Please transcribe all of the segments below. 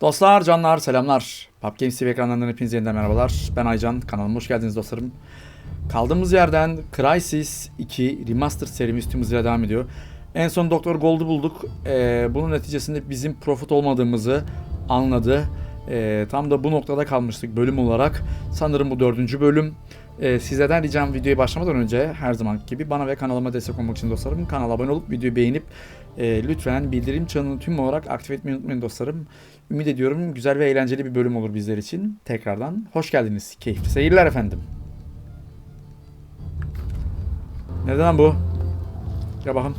Dostlar, canlar, selamlar. PUBG Games TV ekranlarından hepinize yeniden merhabalar. Ben Aycan, kanalıma hoş geldiniz dostlarım. Kaldığımız yerden Crysis 2 Remaster serimiz tüm hızıyla devam ediyor. En son Doktor Gold'u bulduk. Ee, bunun neticesinde bizim profit olmadığımızı anladı. Ee, tam da bu noktada kalmıştık bölüm olarak. Sanırım bu dördüncü bölüm. Ee, sizlerden ricam videoya başlamadan önce her zaman gibi bana ve kanalıma destek olmak için dostlarım kanala abone olup videoyu beğenip e, lütfen bildirim çanını tüm olarak aktif etmeyi unutmayın dostlarım. Ümit ediyorum güzel ve eğlenceli bir bölüm olur bizler için. Tekrardan hoş geldiniz. Keyifli seyirler efendim. Neden bu? Ya bakın.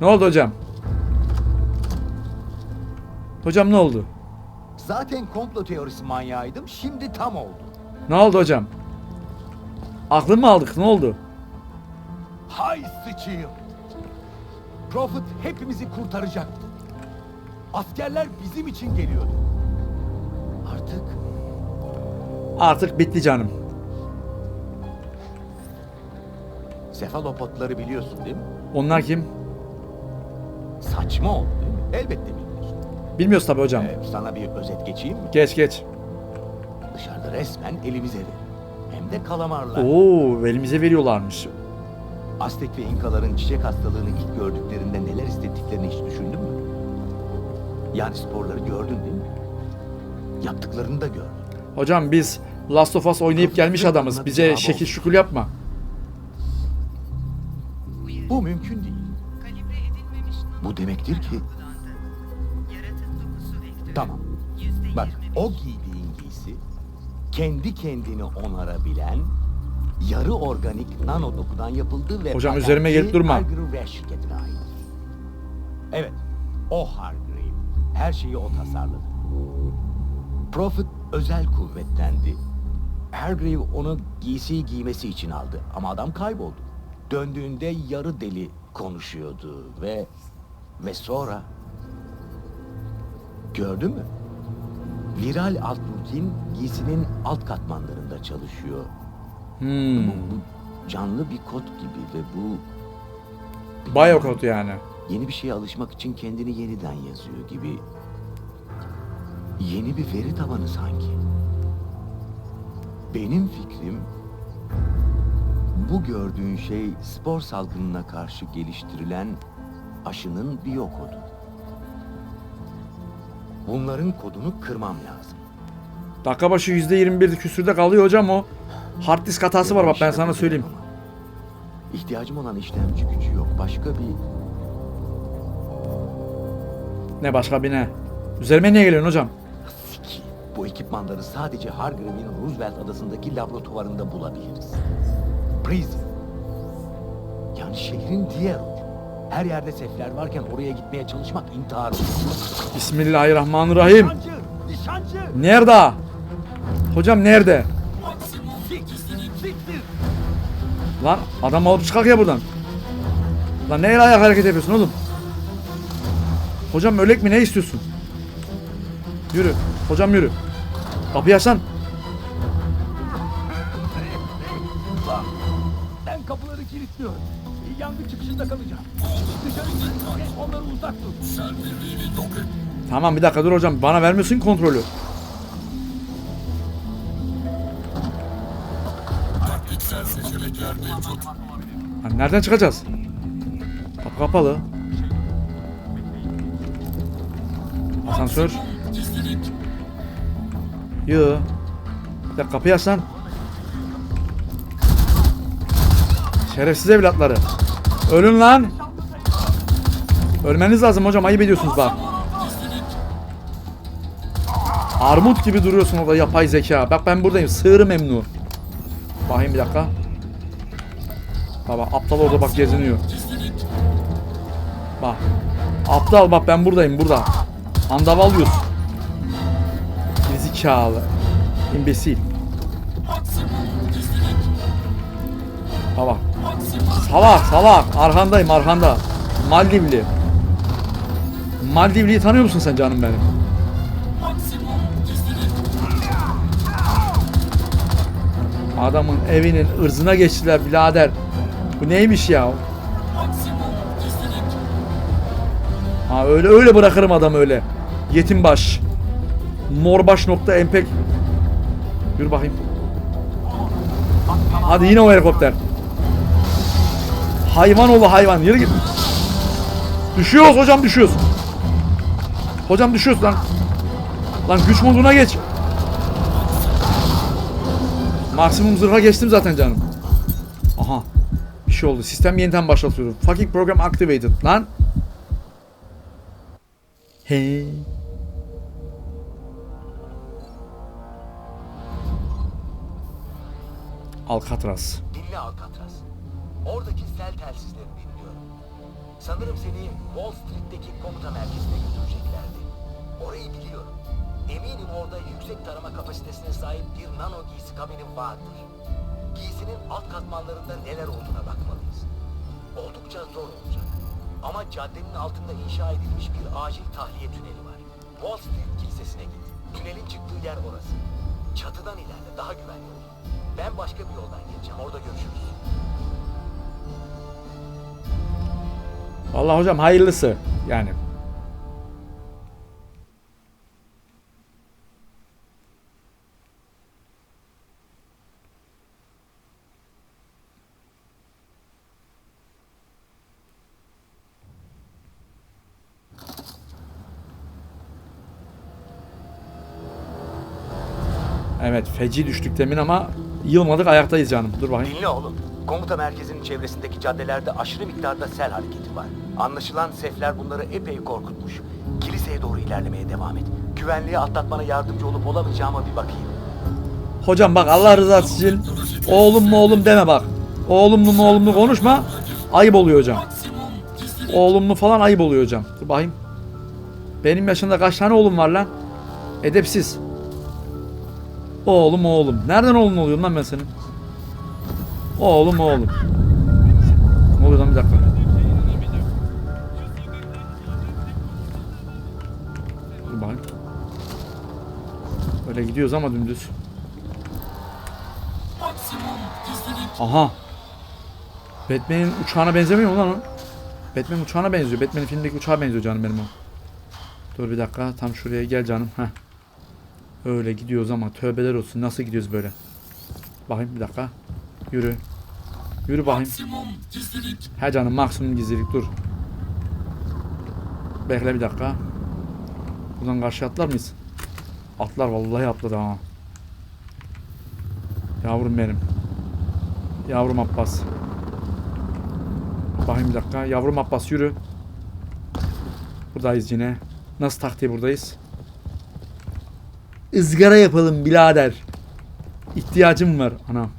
Ne oldu hocam? Hocam ne oldu? Zaten komplo teorisi manyağıydım. Şimdi tam oldu. Ne oldu hocam? Aklımı aldık. Ne oldu? Hay sıçayım. Prophet hepimizi kurtaracaktı. Askerler bizim için geliyordu. Artık Artık bitti canım. sefalopotları biliyorsun değil mi? Onlar kim? Saçma oldu değil mi? Elbette bilmiyorsun. Bilmiyoruz tabii hocam. Ee, sana bir özet geçeyim mi? Geç geç. Dışarıda resmen elimize verin. Hem de kalamarlar. Oo, elimize veriyorlarmış. Aztek ve İnkaların çiçek hastalığını ilk gördüklerinde neler hissettiklerini hiç düşündün mü? Yani sporları gördün değil mi? Yaptıklarını da gördün. Hocam biz Last of Us oynayıp gelmiş adamız. Bize şekil şukul yapma. Bu mümkün değil. Bu demektir ki tamam. Bak o giydiğin giysi kendi kendini onarabilen yarı organik nano dokudan yapıldı ve Hocam üzerime gelip durma. Şirketine ait. Evet, o Hargrave. Her şeyi o tasarladı. Profit özel kuvvettendi. Hargrave onu giysiyi giymesi için aldı ama adam kayboldu. Döndüğünde yarı deli konuşuyordu ve ve sonra gördün mü? Viral alt rutin giysinin alt katmanlarında çalışıyor. Hmm. Bu, bu canlı bir kod gibi ve bu Biocode yani. Yeni bir şeye alışmak için kendini yeniden yazıyor gibi yeni bir veri tabanı sanki. Benim fikrim bu gördüğün şey spor salgınına karşı geliştirilen aşının biyokodu. Bunların kodunu kırmam lazım. Dakika başı %21 küsürde kalıyor hocam o. Hard disk hatası var bak ben sana söyleyeyim. İhtiyacım olan işlemci gücü yok. Başka bir Ne başka bir ne? Üzerime niye geliyorsun hocam? Siki. Bu ekipmanları sadece Hargrave'in Roosevelt adasındaki laboratuvarında bulabiliriz. Prison. Yani şehrin diğer ucu. Her yerde sefler varken oraya gitmeye çalışmak intihar. Bismillahirrahmanirrahim. Nişancı! Nişancı! Nerede? Hocam nerede? Lan adam alıp çıkak ya buradan. Lan neyle ayak hareket yapıyorsun oğlum? Hocam ölek mi ne istiyorsun? Yürü. Hocam yürü. Kapıyı açsan. Ben kapıları kilitliyorum. Yangın çıkışında kalacağım. Dışarı ve onları uzak tut. Tamam bir dakika dur hocam. Bana vermiyorsun kontrolü. Lan nereden çıkacağız? Kapı kapalı. Asansör. Yo. Bir dakika kapıyı aç lan. Şerefsiz evlatları. Ölün lan. Ölmeniz lazım hocam ayıp ediyorsunuz bak. Armut gibi duruyorsun orada yapay zeka. Bak ben buradayım. Sığırı memnu. Bakayım bir dakika. Baba aptal orada bak geziniyor. Bak. Aptal bak ben buradayım burada. Andaval yiyorsun. Gerizekalı. İmbesil. Baba. Salak salak. Arkandayım arkanda. Maldivli. Maldivli'yi tanıyor musun sen canım benim? Adamın evinin ırzına geçtiler birader. Bu neymiş ya? Ha öyle öyle bırakırım adam öyle. Yetim baş. Morbaş.mpeg Yürü bakayım. Hadi yine o helikopter. Hayvan oğlu hayvan. Yürü git. Düşüyoruz hocam düşüyoruz. Hocam düşüyoruz lan. Lan güç moduna geç. Maksimum zırha geçtim zaten canım. Aha. Bir şey oldu. Sistem yeniden başlatıyorum. Fucking program activated. Lan. He. Alcatraz. Dinle Alcatraz. Oradaki sel telsizlerini dinliyorum. Sanırım seni Wall Street'teki komuta merkezine götüreceklerdi. Orayı biliyorum. Eminim orada yüksek tarama kapasitesine sahip bir nano giysi kabini vardır. Giysinin alt katmanlarında neler olduğuna bakmalıyız. Oldukça zor olacak. Ama caddenin altında inşa edilmiş bir acil tahliye tüneli var. Wall Street Kilisesi'ne git. Tünelin çıktığı yer orası. Çatıdan ilerle daha güvenli olur. Ben başka bir yoldan geleceğim. Orada görüşürüz. Vallahi hocam hayırlısı yani. Evet feci düştük demin ama yılmadık ayaktayız canım. Dur bakayım. Dinle oğlum. Komuta merkezinin çevresindeki caddelerde aşırı miktarda sel hareketi var. Anlaşılan sefler bunları epey korkutmuş. Kiliseye doğru ilerlemeye devam et. Güvenliği atlatmana yardımcı olup olamayacağıma bir bakayım. Hocam bak Allah rızası için oğlum mu oğlum deme bak. Oğlumlu mu oğlumlu konuşma. Ayıp oluyor hocam. Oğlumlu falan ayıp oluyor hocam. Dur bakayım. Benim yaşında kaç tane oğlum var lan? Edepsiz. Oğlum oğlum. Nereden oğlum oluyorum lan ben senin? Oğlum oğlum. Ne oluyor lan bir dakika. Dur bakayım. Böyle gidiyoruz ama dümdüz. Aha. Batman'in uçağına benzemiyor mu lan o? Batman uçağına benziyor. Batman'in filmdeki uçağa benziyor canım benim o. Dur bir dakika. Tam şuraya gel canım. Heh. Öyle gidiyoruz ama tövbeler olsun. Nasıl gidiyoruz böyle? Bakayım bir dakika. Yürü. Yürü bakayım. He canım maksimum gizlilik dur. Bekle bir dakika. Buradan karşı atlar mıyız? Atlar vallahi atladı ha. Yavrum benim. Yavrum Abbas. Bakayım bir dakika. Yavrum Abbas yürü. Buradayız yine. Nasıl taktiği buradayız? Izgara yapalım birader. İhtiyacım var anam.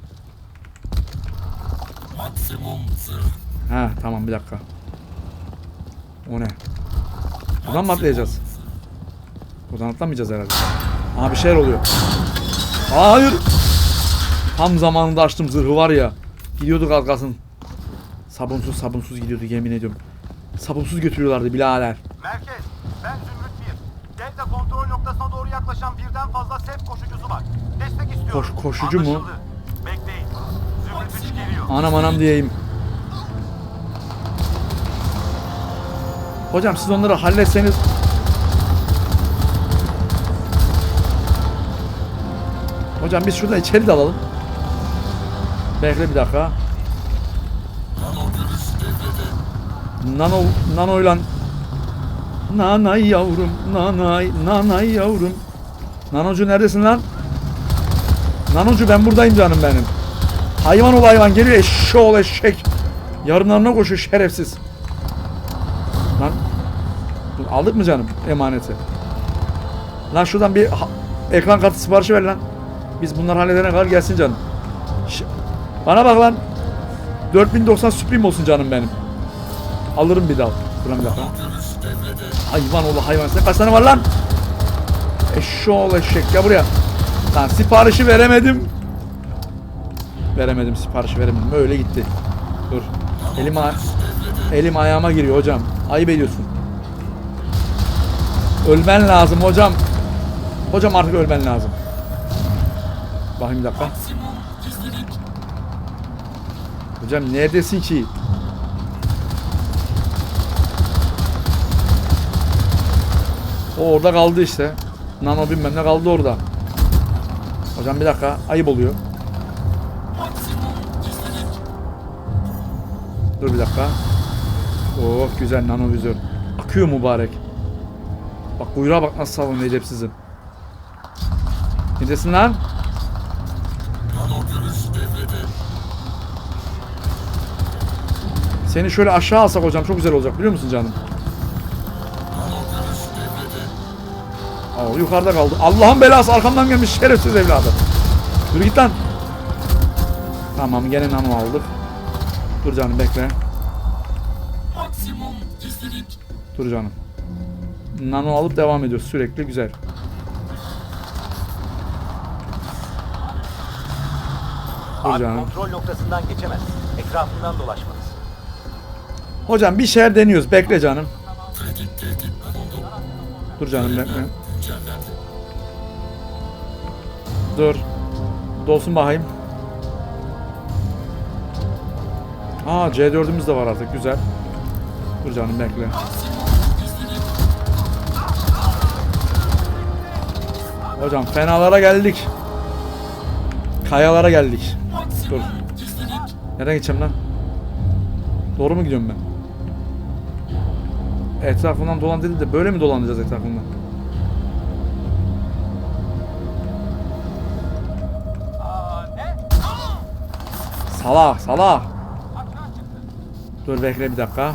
Ha tamam bir dakika. O ne? Buradan mı atlayacağız? Buradan atlamayacağız herhalde. Aha bir şeyler oluyor. Hayır. Tam zamanında açtım zırhı var ya. Gidiyorduk az kalsın. Sabunsuz sabunsuz gidiyordu yemin ediyorum. Sabunsuz götürüyorlardı birader. Merkez, ben Zümrüt 1. Delta kontrol noktasına yaklaşan birden fazla SEF koşucusu var. Destek istiyorum. Koş- koşucu mu? Anlaşıldı. Bekleyin. Zümrüt 3 geliyor. Anam anam diyeyim. Hocam siz onları halletseniz Hocam biz şuradan içeri dalalım. Bekle bir dakika. Nano nanoyla Nanay yavrum, nanay, nanay yavrum. Nanocu neredesin lan? Nanocu ben buradayım canım benim. Hayvan ol hayvan geliyor eşşoğlu eşek. Yarımlarına koşuyor şerefsiz. Lan aldık mı canım emaneti? Lan şuradan bir ekran kartı siparişi ver lan. Biz bunları halledene kadar gelsin canım. Ş- Bana bak lan. 4090 Supreme olsun canım benim. Alırım bir daha. Dur lan bir dakika. Hayvan oğlu hayvan. Sen kaç tane var lan? Eşşoğlu eşek. Gel buraya. Lan siparişi veremedim. Veremedim siparişi veremedim. Öyle gitti. Dur. Elim, aya- elim ayağıma giriyor hocam. Ayıp ediyorsun. Ölmen lazım hocam. Hocam artık ölmen lazım. Bakayım bir dakika. Hocam neredesin ki? O orada kaldı işte. Nano bilmem ne kaldı orada. Hocam bir dakika. Ayıp oluyor. Dur bir dakika. Oh güzel nano vizör. Akıyor mübarek. Bak kuyruğa bak nasıl sallanıyor edepsizim. Neredesin lan? Seni şöyle aşağı alsak hocam çok güzel olacak biliyor musun canım? Aa, yukarıda kaldı. Allah'ın belası arkamdan gelmiş şerefsiz evladı. Yürü git lan. Tamam gene nano aldık. Dur canım bekle. Dur canım. Nano alıp devam ediyoruz sürekli güzel. Dur Abi canım. kontrol noktasından geçemez. Etrafından dolaşmalısın. Hocam bir şeyler deniyoruz. Bekle canım. Dur canım bekle. Dur. Dolsun bakayım. Aa C4'ümüz de var artık. Güzel. Dur canım bekle. Hocam fenalara geldik. Kayalara geldik. Dur. Nereden gideceğim lan? Doğru mu gidiyorum ben? Etrafından dolan dedi de böyle mi dolanacağız etrafından? Salak salak. Dur bekle bir dakika.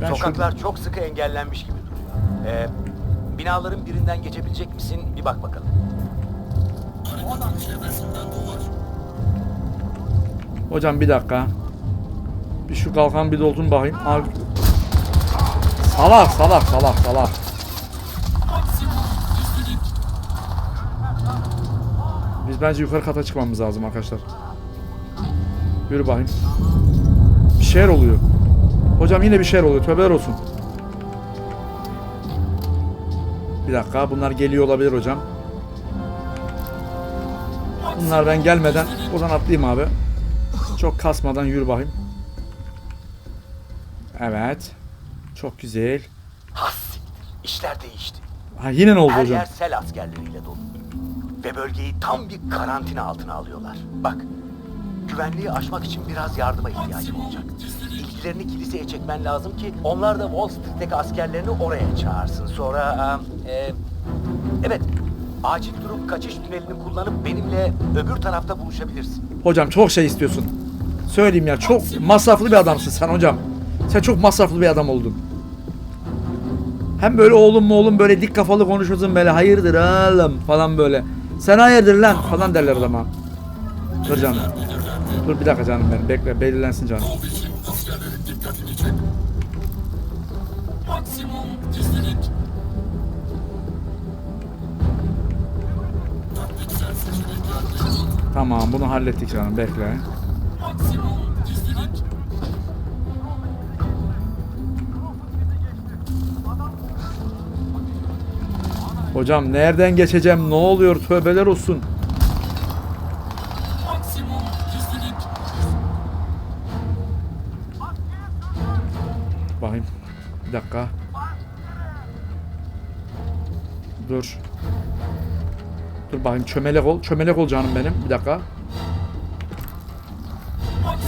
Ben şu Sokaklar çok sıkı engellenmiş gibi duruyor. Ee, binaların birinden geçebilecek misin? Bir bak bakalım. hocam bir dakika. Bir şu kalkan bir doldurun bakayım. Abi. Salak salak salak salak. Biz bence yukarı kata çıkmamız lazım arkadaşlar. Yürü bakayım. Bir şeyler oluyor. Hocam yine bir şeyler oluyor. Tövbeler olsun. Bir dakika. Bunlar geliyor olabilir hocam. Bunlar ben gelmeden buradan atlayayım abi. Çok kasmadan yürü bakayım. Evet. Çok güzel. Has! İşler değişti. Ha yine ne oldu Her hocam? yer sel askerleriyle dolu. Ve bölgeyi tam bir karantina altına alıyorlar. Bak, güvenliği aşmak için biraz yardıma ihtiyacım olacak. İlgilerini kiliseye çekmen lazım ki onlar da Wall Street'teki askerlerini oraya çağırsın. Sonra, e, evet, acil durum kaçış tünelini kullanıp benimle öbür tarafta buluşabilirsin. Hocam çok şey istiyorsun. Söyleyeyim ya çok masraflı bir adamsın sen hocam. Sen çok masraflı bir adam oldun. Hem böyle oğlum mu oğlum böyle dik kafalı konuşuyorsun böyle hayırdır oğlum falan böyle. Sen hayırdır lan falan derler adama. Dur canım. Dur bir dakika canım benim bekle belirlensin canım. Tamam bunu hallettik canım bekle. Hocam nereden geçeceğim? Ne oluyor? Tövbeler olsun. Bakayım. Bir dakika. Dur. Dur bakayım çömelek ol. Çömelek ol canım benim. Bir dakika.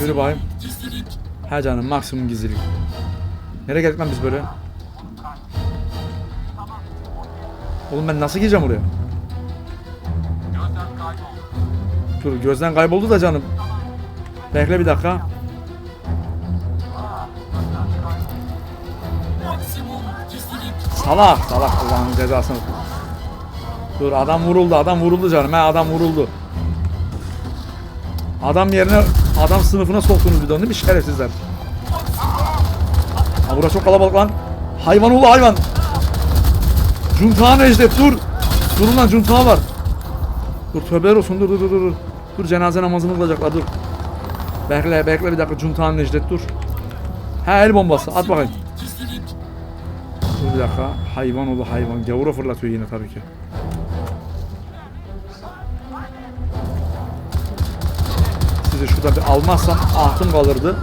Yürü bakayım. Ha canım maksimum gizlilik. Nereye geldik lan biz böyle? Oğlum ben nasıl gireceğim oraya? Dur gözden kayboldu da canım. Bekle bir dakika. Salak salak Allah'ın cezasını. Dur adam vuruldu adam vuruldu canım he adam vuruldu. Adam yerine adam sınıfına soktunuz bir değil mi şerefsizler? Ha burası çok kalabalık lan. Hayvan oğlu hayvan. Cuntağa Necdet dur. Durun lan cuntağa var. Dur tövbeler olsun dur dur dur dur. Dur cenaze namazını kılacaklar dur. Bekle bekle bir dakika cuntağa Necdet dur. Ha el bombası at bakayım. Dur bir dakika. Hayvan oğlu hayvan. Gavura fırlatıyor yine tabii ki. Sizi şurada bir almazsam ahtım kalırdı.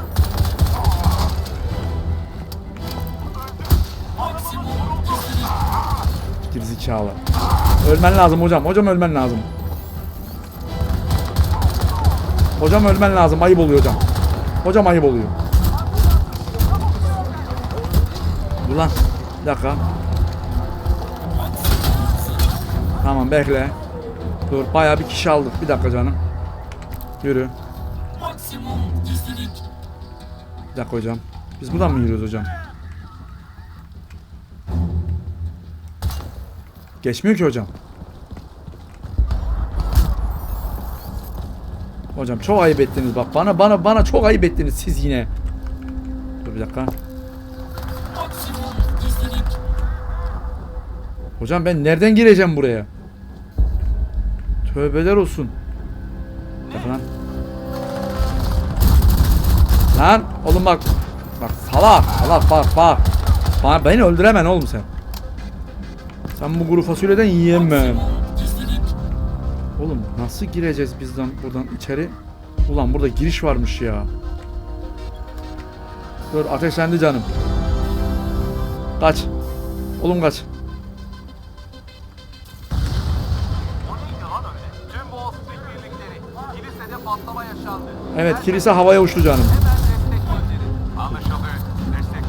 Gerizekalı. Ölmen lazım hocam. Hocam ölmen lazım. Hocam ölmen lazım. Ayıp oluyor hocam. Hocam ayıp oluyor. Dur. Bir dakika. Tamam bekle. Dur bayağı bir kişi aldık. Bir dakika canım. Yürü. Bir dakika hocam. Biz buradan mı yürüyoruz hocam? Geçmiyor ki hocam. Hocam çok ayıp ettiniz bak. Bana bana bana çok ayıp ettiniz siz yine. Dur bir dakika. Hocam ben nereden gireceğim buraya? Tövbeler olsun. Dakika lan. Lan oğlum bak. Bak salak salak bak bak. Bana, beni öldüremen oğlum sen. Sen bu kuru fasulyeden yiyemem. Oğlum nasıl gireceğiz bizden buradan içeri? Ulan burada giriş varmış ya. Dur ateşlendi canım. Kaç. Oğlum kaç. Evet kilise havaya uçtu canım.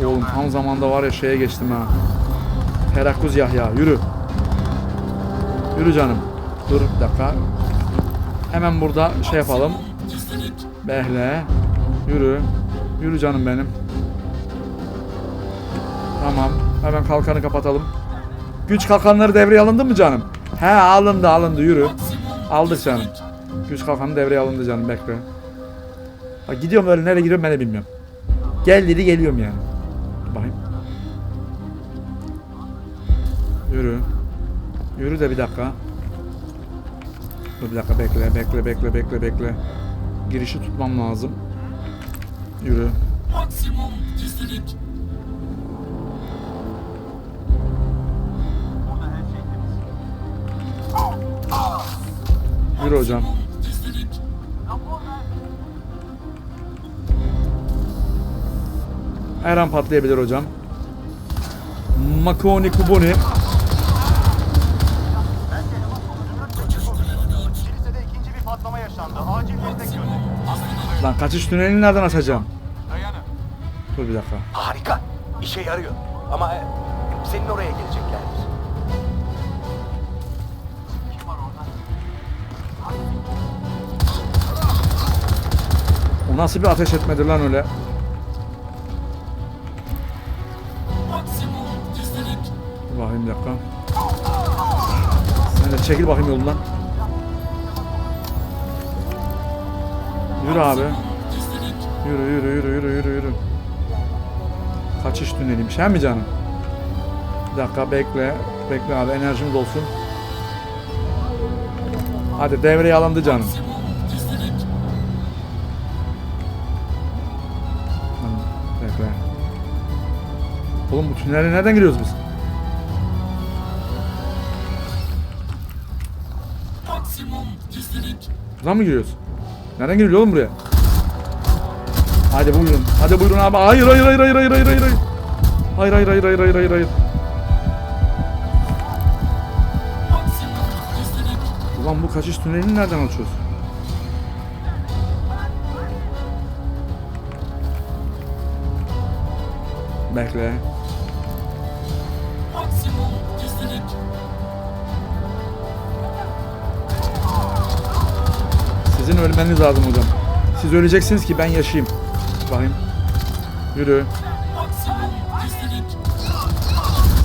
Oğlum tam zamanda var ya şeye geçtim ha. Terakkuz Yahya yürü. Yürü canım. Dur bir dakika. Hemen burada şey yapalım. Behle. Yürü. Yürü canım benim. Tamam. Hemen kalkanı kapatalım. Güç kalkanları devreye alındı mı canım? He alındı alındı yürü. Aldık canım. Güç kalkanı devreye alındı canım bekle. Bak gidiyorum öyle nereye giriyorum ben de bilmiyorum. Gel dedi geliyorum yani. Bakayım. Yürü. Yürü de bir dakika. Dur bir dakika bekle bekle bekle bekle bekle. Girişi tutmam lazım. Yürü. Burada her şey. Yürü hocam. Her an patlayabilir hocam. Makoni Kuboni. Kilisede ikinci bir patlama yaşandı. Acil destek gönderin. Lan kaçış tünelini nereden açacağım? Dayanın. Dur bir dakika. Harika. İşe yarıyor. Ama e, senin oraya geleceklerdir. Kim var orada? O nasıl bir ateş etmedir lan öyle? Bakayım bir dakika. Sen de çekil bakayım yolundan. Yürü abi. Yürü yürü yürü yürü yürü yürü. Kaçış tüneliymiş he mi canım? Bir dakika bekle. Bekle abi enerjimiz olsun. Hadi devreye alındı canım. Bekle. Oğlum bu tünele nereden giriyoruz biz? Buradan mı giriyoruz? Nereden giriyor oğlum buraya? Hadi buyurun. Hadi buyurun abi. Hayır hayır hayır hayır hayır hayır hayır. Hayır hayır hayır hayır hayır hayır hayır. Ulan bu kaçış tünelini nereden açıyoruz? Bekle. Sizin ölmeniz lazım hocam. Siz öleceksiniz ki ben yaşayayım. Bakayım. Yürü.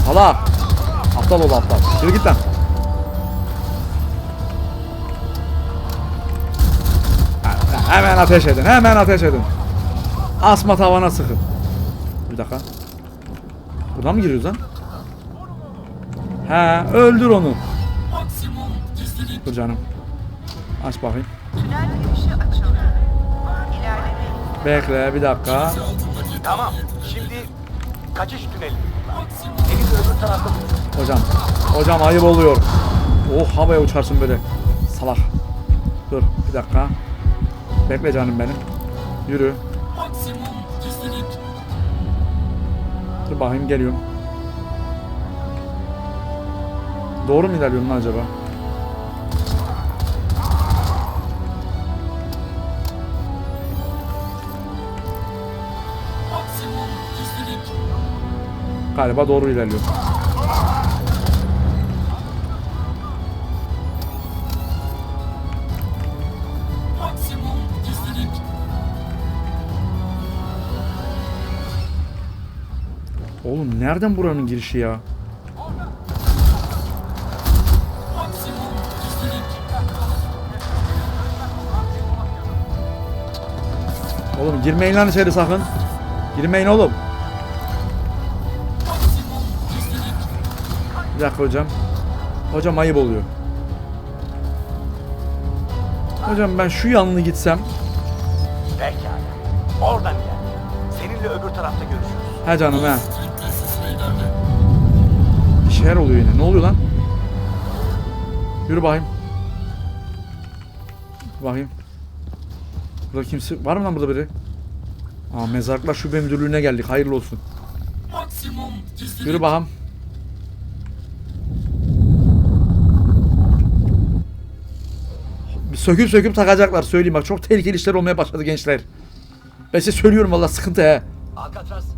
Hala. Aptal ol aptal. Yürü git lan. Hemen ateş edin. Hemen ateş edin. Asma tavana sıkın. Bir dakika. Buradan mı giriyoruz lan? He, öldür onu. Dur canım. Aç bakayım. Bekle bir dakika. Tamam. Şimdi kaçış tüneli. Deniz öbür tarafta. Hocam. Hocam ayıp oluyor. Oh havaya uçarsın böyle. Salak. Dur bir dakika. Bekle canım benim. Yürü. Dur bakayım geliyorum. Doğru mu ilerliyorum acaba? Galiba doğru ilerliyorum. Oğlum nereden buranın girişi ya? Oğlum girmeyin lan içeri sakın. Girmeyin oğlum. Bir dakika hocam. Hocam ayıp oluyor. Hocam ben şu yanlı gitsem. Pekala. Oradan gel. Seninle öbür tarafta görüşürüz. He canım he. Bir şeyler oluyor yine. Ne oluyor lan? Yürü bakayım. Bakayım. Burada kimse... Var mı lan burada biri? Aa mezarlıklar şube müdürlüğüne geldik. Hayırlı olsun. Yürü bakalım. Söküp söküp takacaklar söyleyeyim bak çok tehlikeli işler olmaya başladı gençler. Ben size söylüyorum valla sıkıntı he. Alcatraz,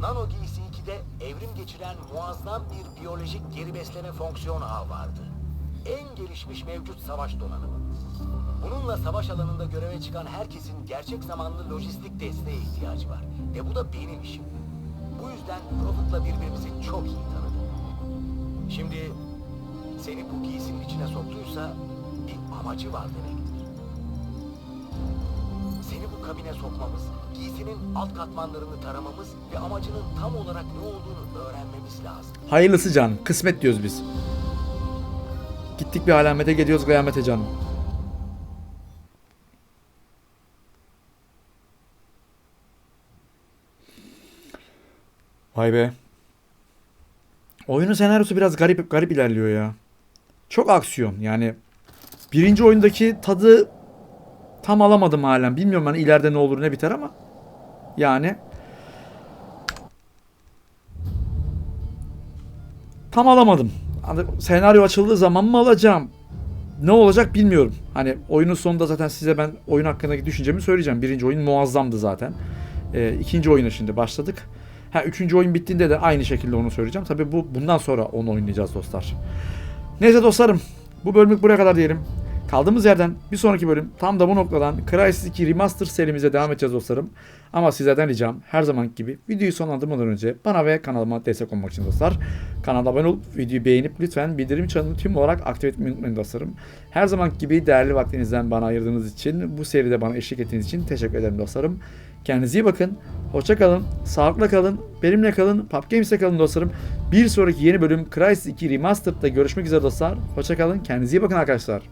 Nano giysi 2'de evrim geçiren muazzam bir biyolojik geri besleme fonksiyon ağı vardı. En gelişmiş mevcut savaş donanımı. Bununla savaş alanında göreve çıkan herkesin gerçek zamanlı lojistik desteğe ihtiyacı var. Ve bu da benim işim. Bu yüzden Prophet'la birbirimizi çok iyi tanıdık. Şimdi seni bu giysinin içine soktuysa bir amacı var demektir. Seni bu kabine sokmamız, giysinin alt katmanlarını taramamız ve amacının tam olarak ne olduğunu öğrenmemiz lazım. Hayırlısı canım. Kısmet diyoruz biz. Gittik bir alamete geliyoruz kıyamete canım. Vay be. Oyunun senaryosu biraz garip garip ilerliyor ya. Çok aksiyon yani. Birinci oyundaki tadı tam alamadım halen. Bilmiyorum hani ileride ne olur ne biter ama. Yani tam alamadım. Hani senaryo açıldığı zaman mı alacağım? Ne olacak bilmiyorum. Hani oyunun sonunda zaten size ben oyun hakkındaki düşüncemi söyleyeceğim. Birinci oyun muazzamdı zaten. Ee, ikinci oyuna şimdi başladık. Ha üçüncü oyun bittiğinde de aynı şekilde onu söyleyeceğim. Tabii bu bundan sonra onu oynayacağız dostlar. Neyse dostlarım bu bölümlük buraya kadar diyelim. Kaldığımız yerden bir sonraki bölüm tam da bu noktadan Crysis 2 Remaster serimize devam edeceğiz dostlarım. Ama sizlerden ricam her zaman gibi videoyu sonlandırmadan önce bana ve kanalıma destek olmak için dostlar. Kanala abone olup videoyu beğenip lütfen bildirim çanını tüm olarak aktif etmeyi unutmayın dostlarım. Her zaman gibi değerli vaktinizden bana ayırdığınız için bu seride bana eşlik ettiğiniz için teşekkür ederim dostlarım. Kendinize iyi bakın. Hoşça kalın. Sağlıkla kalın. Benimle kalın. Pub Games'te kalın dostlarım. Bir sonraki yeni bölüm Crysis 2 Remastered'da görüşmek üzere dostlar. Hoşça kalın. Kendinize iyi bakın arkadaşlar.